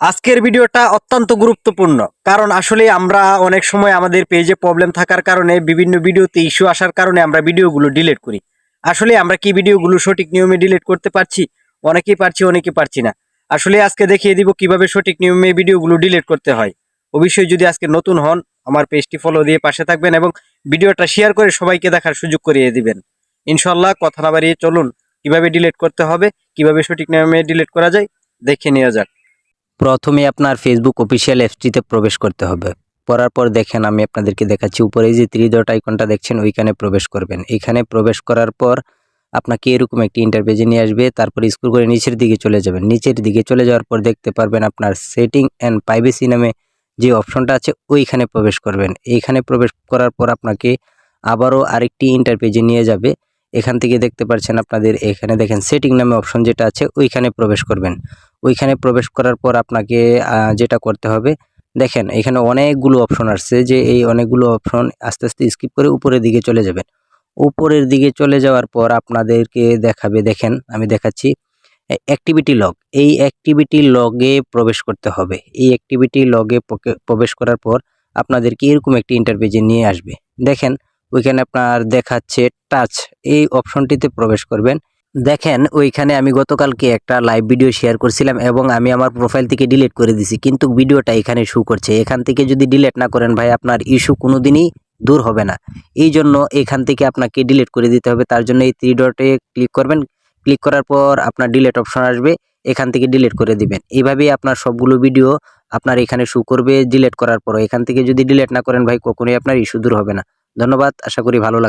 আজকের ভিডিওটা অত্যন্ত গুরুত্বপূর্ণ, কারণ আসলে আমরা অনেক সময় আমাদের পেজে প্রবলেম থাকার কারণে, বিভিন্ন ভিডিওতে ইস্যু আসার কারণে আমরা ভিডিওগুলো ডিলিট করি। আসলে আমরা কি ভিডিওগুলো সঠিক নিয়মে ডিলিট করতে পারছি? অনেকেই পারছি অনেকে পারছি না। আসলে আজকে দেখিয়ে দিব কীভাবে সঠিক নিয়মে ভিডিওগুলো ডিলিট করতে হয়। অবশ্যই যদি আজকে নতুন হন, আমার পেজটি ফলো দিয়ে পাশে থাকবেন এবং ভিডিওটা শেয়ার করে সবাইকে দেখার সুযোগ করিয়ে দিবেন। ইনশাল্লাহ কথা না বাড়িয়ে চলুন, কীভাবে ডিলিট করতে হবে, কীভাবে সঠিক নিয়মে ডিলিট করা যায়, দেখে নেওয়া যাক। প্রথমে আপনার ফেসবুক অফিসিয়াল অ্যাপসটিতে প্রবেশ করতে হবে। করার পর দেখেন, আমি আপনাদেরকে দেখাচ্ছি। উপরে যে থ্রি ডট আইকনটা দেখছেন, ওইখানে প্রবেশ করবেন। এখানে প্রবেশ করার পর আপনাকে এরকম একটি ইন্টারপেজে নিয়ে আসবে। তারপর স্ক্রল করে নিচের দিকে চলে যাবেন। নিচের দিকে চলে যাওয়ার পর দেখতে পারবেন আপনার সেটিং অ্যান্ড প্রাইভেসি নামে যে অপশনটা আছে, ওইখানে প্রবেশ করবেন। এইখানে প্রবেশ করার পর আপনাকে আবারও আরেকটি ইন্টারপেজে নিয়ে যাবে। এখান থেকে দেখতে পাচ্ছেন আপনাদের এখানে দেখেন সেটিং নামে অপশন যেটা আছে, ওইখানে প্রবেশ করবেন। ওইখানে প্রবেশ করার পর আপনাকে যেটা করতে হবে, দেখেন এখানে অনেকগুলো অপশন আসছে যে এই অনেকগুলো অপশন আস্তে আস্তে স্কিপ করে উপরের দিকে চলে যাবেন। উপরের দিকে চলে যাওয়ার পর আপনাদেরকে দেখাবে, দেখেন আমি দেখাচ্ছি অ্যাক্টিভিটি লগ এই অ্যাক্টিভিটি লগে প্রবেশ করতে হবে। এই অ্যাক্টিভিটি লগে প্রবেশ করার পর আপনাদেরকে এরকম একটি ইন্টারভিউ নিয়ে আসবে। দেখেন ওইখানে আপনার দেখাচ্ছে টাচ এই অপশনটিতে প্রবেশ করবেন। দেখেন, ওইখানে আমি গতকালকে একটা লাইভ ভিডিও শেয়ার করছিলাম এবং আমি আমার প্রোফাইল থেকে ডিলিট করে দিছি, কিন্তু ভিডিওটা এখানে শু করছে। এখান থেকে যদি ডিলিট না করেন ভাই, আপনার ইস্যু কোনো দিনই দূর হবে না। এই জন্য এখান থেকে আপনাকে ডিলিট করে দিতে হবে। তার জন্য এই থ্রি ডটে ক্লিক করবেন। ক্লিক করার পর আপনার ডিলিট অপশন আসবে, এখান থেকে ডিলিট করে দিবেন। এইভাবেই আপনার সবগুলো ভিডিও আপনার এখানে শু করবে ডিলিট করার পর এখান থেকে যদি ডিলিট না করেন ভাই, কখনোই আপনার ইস্যু দূর হবে না। ধন্যবাদ আশা করি ভালো লাগছে।